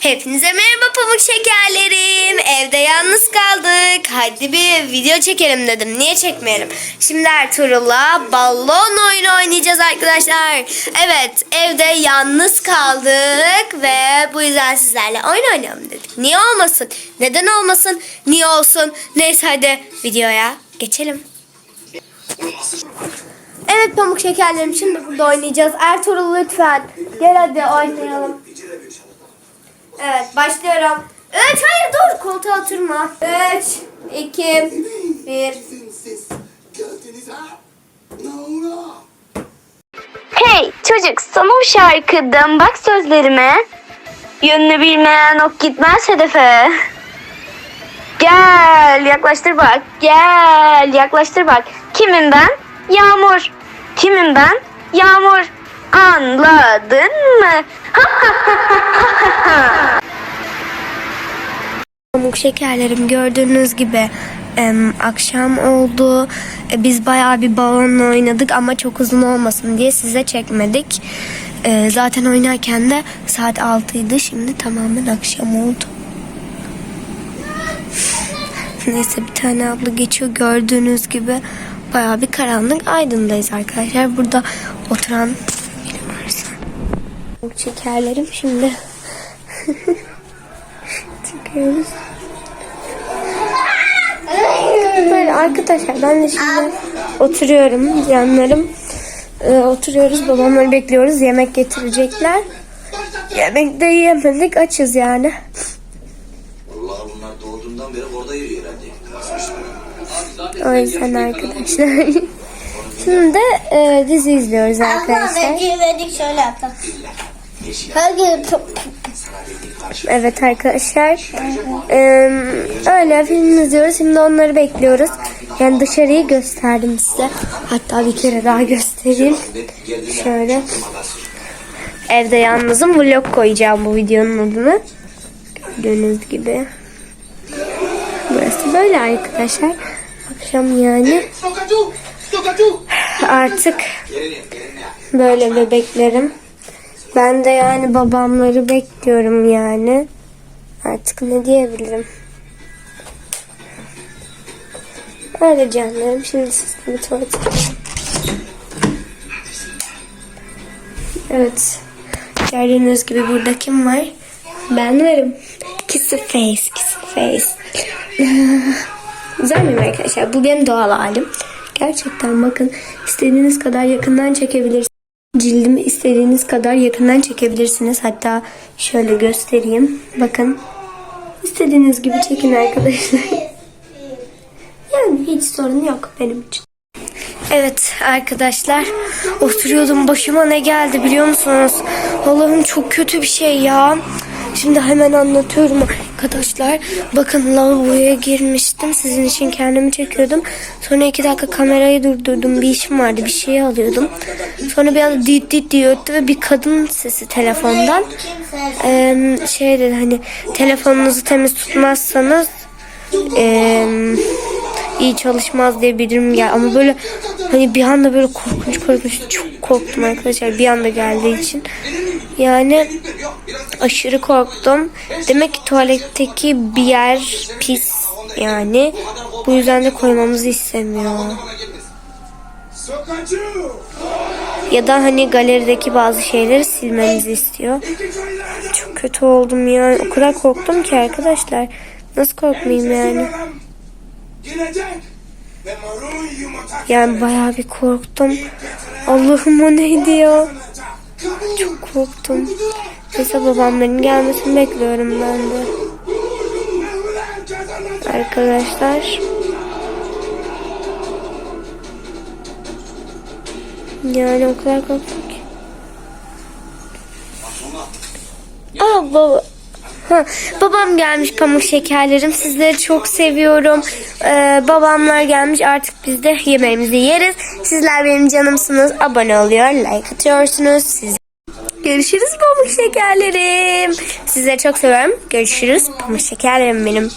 Hepinize merhaba pamuk şekerlerim. Evde yalnız kaldık. Hadi bir video çekelim dedim. Niye çekmeyelim? Şimdi Ertuğrul'la balon oyunu oynayacağız arkadaşlar. Evet evde yalnız kaldık ve bu yüzden sizlerle oyun oynayalım dedik. Niye olmasın? Neden olmasın? Niye olsun? Neyse hadi videoya geçelim. Evet pamuk şekerlerim şimdi burada oynayacağız. Ertuğrul lütfen gel hadi oynayalım. Evet başlıyorum. 3 hayır dur koltuğa oturma. 3 2 1 Siz geldiniz ha? Ne oluyor? Hey çocuk sana bu şarkıdan bak sözlerime. Yönünü bilmeyen ok gitmez hedefe. Gel yaklaştır bak. Gel yaklaştır bak. Kimim ben? Yağmur. Kimim ben? Yağmur. Anladın mı? Pamuk şekerlerim gördüğünüz gibi akşam oldu. E, biz bayağı bir balonla oynadık ama çok uzun olmasın diye size çekmedik. E, zaten oynarken de saat 6'ydı. Şimdi tamamen akşam oldu. Neyse bir tane abla geçiyor gördüğünüz gibi bayağı bir karanlık aydındayız arkadaşlar. Burada oturan şekerlerim şimdi çıkıyoruz. Böyle arkadaşlar ben de şimdi oturuyorum canlarım. Ee, oturuyoruz babamları bekliyoruz yemek getirecekler. Yemek de yiyemedik açız yani. Vallahi bunlar doğduğundan beri orada yürüyor herhalde. O yüzden arkadaşlar. Şimdi de e, dizi izliyoruz arkadaşlar. Verdik şöyle yapalım. Evet arkadaşlar. Ee, öyle film izliyoruz. Şimdi onları bekliyoruz. Yani dışarıyı gösterdim size. Hatta bir kere daha göstereyim. Şöyle. Evde yalnızım vlog koyacağım bu videonun adını. Gördüğünüz gibi. Burası böyle arkadaşlar. Akşam yani. Artık böyle bebeklerim. Ben de yani babamları bekliyorum yani. Artık ne diyebilirim. Öyle canlarım. Şimdi sizle bir tuvalet Evet. Gördüğünüz gibi burada kim var? Ben varım. Kissy face, kissy face. Güzel miyim arkadaşlar? Bu benim doğal halim. Gerçekten bakın istediğiniz kadar yakından çekebilirsiniz. Cildimi istediğiniz kadar yakından çekebilirsiniz. Hatta şöyle göstereyim. Bakın. İstediğiniz gibi çekin arkadaşlar. Yani hiç sorun yok benim için. Evet arkadaşlar oturuyordum başıma ne geldi biliyor musunuz? Allah'ım çok kötü bir şey ya. Şimdi hemen anlatıyorum arkadaşlar. Bakın lavaboya girmiştim. Sizin için kendimi çekiyordum. Sonra iki dakika kamerayı durdurdum. Bir işim vardı. Bir şey alıyordum. Sonra bir anda dit dit diye öttü ve bir kadın sesi telefondan. Ee, şey dedi hani telefonunuzu temiz tutmazsanız ee, iyi çalışmaz diye bildirim geldi. Ama böyle hani bir anda böyle korkunç korkunç çok korktum arkadaşlar bir anda geldiği için. Yani aşırı korktum. Demek ki tuvaletteki bir yer pis yani. Bu yüzden de koymamızı istemiyor. Ya da hani galerideki bazı şeyleri silmemizi istiyor. Çok kötü oldum ya. O kadar korktum ki arkadaşlar. Nasıl korkmayayım yani? Yani bayağı bir korktum. Allah'ım o neydi ya? Çok korktum. Neyse babamların gelmesini bekliyorum ben de. Arkadaşlar. Yani o kadar korktum ki. Aa baba. Babam gelmiş pamuk şekerlerim. Sizleri çok seviyorum. Ee, babamlar gelmiş artık biz de yemeğimizi yeriz. Sizler benim canımsınız. Abone oluyor, like atıyorsunuz. Siz Görüşürüz pamuk şekerlerim. Sizleri çok seviyorum. Görüşürüz pamuk şekerlerim benim.